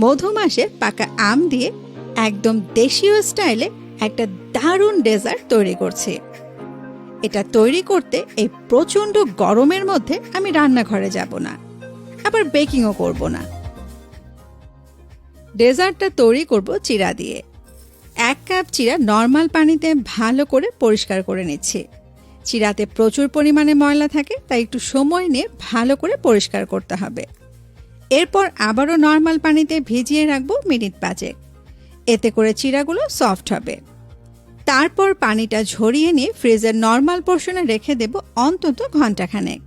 মধু মাসের পাকা আম দিয়ে একদম দেশীয় স্টাইলে একটা দারুণ ডেজার্ট তৈরি করছি। এটা তৈরি করতে এই প্রচণ্ড গরমের মধ্যে আমি রান্নাঘরে যাব না, আবার বেকিংও করব না। ডেজার্টটা তৈরি করব চিরা দিয়ে। এক কাপ চিরা নর্মাল পানিতে ভালো করে পরিষ্কার করে নিচ্ছি। চিরাতে প্রচুর পরিমাণে ময়লা থাকে, তাই একটু সময় নিয়ে ভালো করে পরিষ্কার করতে হবে। এরপর আবারও নর্মাল পানিতে ভিজিয়ে রাখব মিনিট পাঁচেক। এতে করে চিরাগুলো সফট হবে। তারপর পানিটা ঝরিয়ে নিয়ে ফ্রিজের নর্মাল পোর্শনে রেখে দেব অন্তত ঘন্টাখানেক।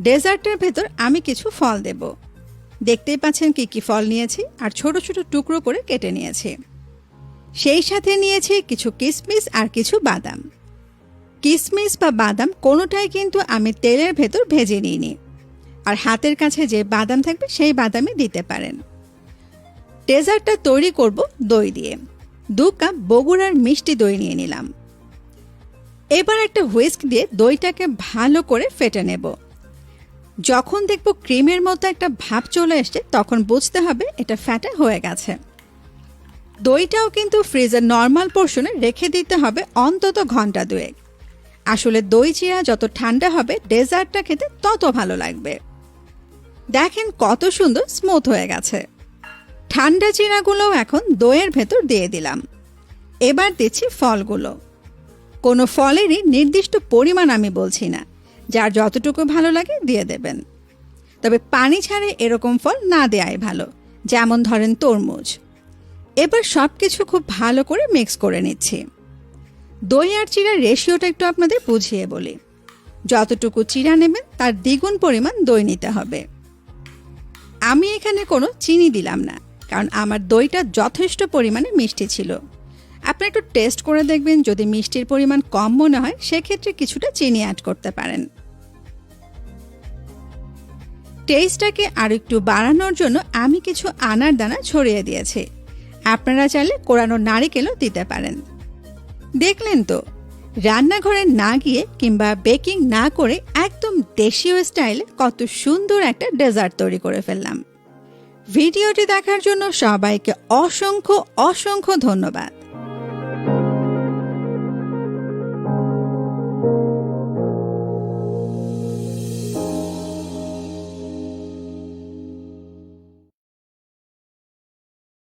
ডেজার্টের ভেতর আমি কিছু ফল দেব। দেখতেই পাচ্ছেন কি কি ফল নিয়েছি আর ছোট ছোট টুকরো করে কেটে নিয়েছি। সেই সাথে নিয়েছি কিছু কিশমিশ আর কিছু বাদাম। কিশমিশ বা বাদাম কোনোটাই কিন্তু আমি তেলের ভেতর ভেজে নিইনি। আর হাতের কাছে যে বাদাম থাকবে, সেই বাদামই দিতে পারেন। ডেজার্টটা তৈরি করব দই দিয়ে। দু কাপ বগুড়ার মিষ্টি দই নিয়ে নিলাম। এবার একটা হুইস্ক দিয়ে দইটাকে ভালো করে ফেটে নেব। যখন দেখব ক্রিমের মতো একটা ভাব চলে এসছে, তখন বুঝতে হবে এটা ফ্যাটা হয়ে গেছে। দইটাও কিন্তু ফ্রিজের নর্মাল পোর্শনে রেখে দিতে হবে অন্তত ঘণ্টা দুয়েক। আসলে দই চিরা যত ঠান্ডা হবে, ডেজার্টটা খেতে তত ভালো লাগবে। দেখেন কত সুন্দর স্মুথ হয়ে গেছে। ঠান্ডা চিরাগুলোও এখন দইয়ের ভেতর দিয়ে দিলাম। এবার দিচ্ছি ফলগুলো। কোনো ফলেরই নির্দিষ্ট পরিমাণ আমি বলছি না। যার যতটুকু ভালো লাগে দিয়ে দেবেন। তবে পানি ছাড়ে এরকম ফল না দেয়াই ভালো। যেমন ধরেন তরমুজ। এবার সব কিছু খুব ভালো করে মিক্স করে নিচ্ছি। দই আর চিরার রেশিওটা একটু আপনাদের বুঝিয়ে বলি। যতটুকু চিরা নেবেন তার দ্বিগুণ পরিমাণ দই নিতে হবে। আমি এখানে কোনো চিনি দিলাম না, কারণ আমার দইটা যথেষ্ট পরিমাণে মিষ্টি ছিল। আপনি একটু টেস্ট করে দেখবেন, যদি মিষ্টির পরিমাণ কম মনে হয়, সেক্ষেত্রে কিছুটা চিনি অ্যাড করতে পারেন। টেস্টটাকে আর একটু বাড়ানোর জন্য আমি কিছু আনার দানা ছড়িয়ে দিয়েছি। আপনারা চাইলে কোরানো নারিকেলও দিতে পারেন। দেখলেন তো রান্নাঘরে না গিয়ে কিংবা বেকিং না করে একদম দেশীয় স্টাইলে কত সুন্দর একটা ডেজার্ট তৈরি করে ফেললাম। ভিডিওটি দেখার জন্য সবাইকে অসংখ্য অসংখ্য ধন্যবাদ।